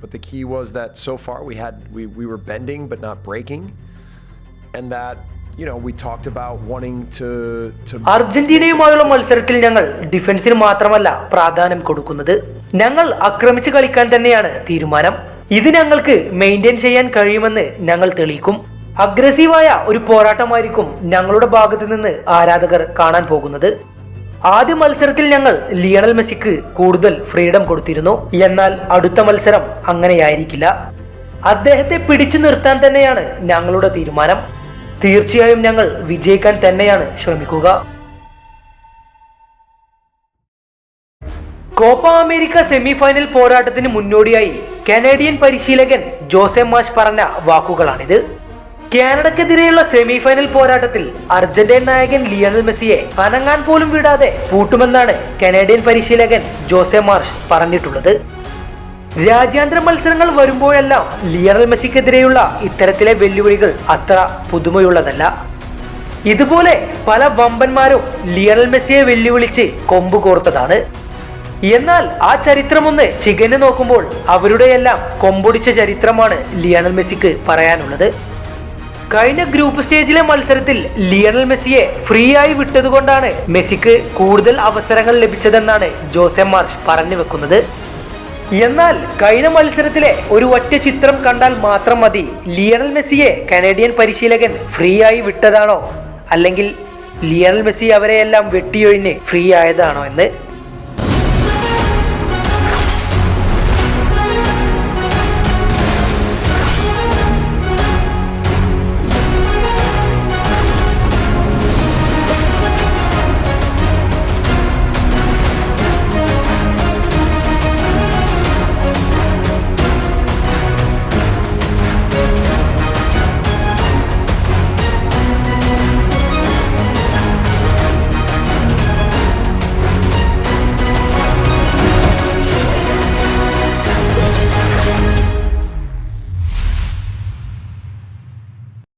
but the key was that so far we had we, we were bending but not breaking, and that you know we talked about wanting to to അർജന്റീനയുമായുള്ള മത്സരത്തിൽ ഞങ്ങൾ ഡിഫൻസിന് മാത്രമല്ല പ്രാധാന്യം കൊടുക്കുന്നത്. ഞങ്ങൾ ആക്രമിച്ച് കളിക്കാൻ തന്നെയാണ് തീരുമാനം. ഇത് ഞങ്ങൾക്ക് മെയിന്റെയിൻ ചെയ്യാൻ കഴിയുമെന്ന് ഞങ്ങൾ തെളിയിക്കും. അഗ്രസീവായ ഒരു പോരാട്ടമായിരിക്കും ഞങ്ങളുടെ ഭാഗത്തു നിന്ന് ആരാധകർ കാണാൻ പോകുന്നത്. ആദ്യ മത്സരത്തിൽ ഞങ്ങൾ ലിയണൽ മെസ്സിക്ക് കൂടുതൽ ഫ്രീഡം കൊടുത്തിരുന്നു. എന്നാൽ അടുത്ത മത്സരം അങ്ങനെയായിരിക്കില്ല. അദ്ദേഹത്തെ പിടിച്ചു നിർത്താൻ തന്നെയാണ് ഞങ്ങളുടെ തീരുമാനം. തീർച്ചയായും ഞങ്ങൾ വിജയിക്കാൻ തന്നെയാണ് ശ്രമിക്കുക. കോപ്പ അമേരിക്ക സെമിഫൈനൽ പോരാട്ടത്തിന് മുന്നോടിയായി കനേഡിയൻ പരിശീലകൻ ജോസെ മാഷ് പറഞ്ഞ വാക്കുകളാണിത്. കാനഡക്കെതിരെയുള്ള സെമി ഫൈനൽ പോരാട്ടത്തിൽ അർജന്റീൻ നായകൻ ലിയണൽ മെസ്സിയെ അനങ്ങാൻ പോലും വിടാതെ പൂട്ടുമെന്നാണ് കനേഡിയൻ പരിശീലകൻ ജോസെ മാർഷ് പറഞ്ഞിട്ടുള്ളത്. രാജ്യാന്തര മത്സരങ്ങൾ വരുമ്പോഴെല്ലാം ലിയണൽ മെസ്സിക്കെതിരെയുള്ള ഇത്തരത്തിലെ വെല്ലുവിളികൾ അത്ര പുതുമയുള്ളതല്ല. ഇതുപോലെ പല വമ്പന്മാരും ലിയണൽ മെസ്സിയെ വെല്ലുവിളിച്ച് കൊമ്പ് കോർത്തതാണ്. എന്നാൽ ആ ചരിത്രമൊന്ന് ചികഞ്ഞു നോക്കുമ്പോൾ അവരുടെയെല്ലാം കൊമ്പൊടിച്ച ചരിത്രമാണ് ലിയണൽ മെസ്സിക്ക് പറയാനുള്ളത്. കഴിഞ്ഞ ഗ്രൂപ്പ് സ്റ്റേജിലെ മത്സരത്തിൽ ലിയണൽ മെസ്സിയെ ഫ്രീ ആയി വിട്ടതുകൊണ്ടാണ് മെസ്സിക്ക് കൂടുതൽ അവസരങ്ങൾ ലഭിച്ചതെന്നാണ് ജോസെ മാർഷ് പറഞ്ഞു വെക്കുന്നത്. എന്നാൽ കഴിഞ്ഞ മത്സരത്തിലെ ഒരു ഒറ്റ ചിത്രം കണ്ടാൽ മാത്രം മതി ലിയണൽ മെസ്സിയെ കനേഡിയൻ പരിശീലകൻ ഫ്രീ ആയി വിട്ടതാണോ? അല്ലെങ്കിൽ ലിയണൽ മെസ്സി അവരെയെല്ലാം വെട്ടിയൊഴിഞ്ഞ് ഫ്രീ ആയതാണോ എന്ന്?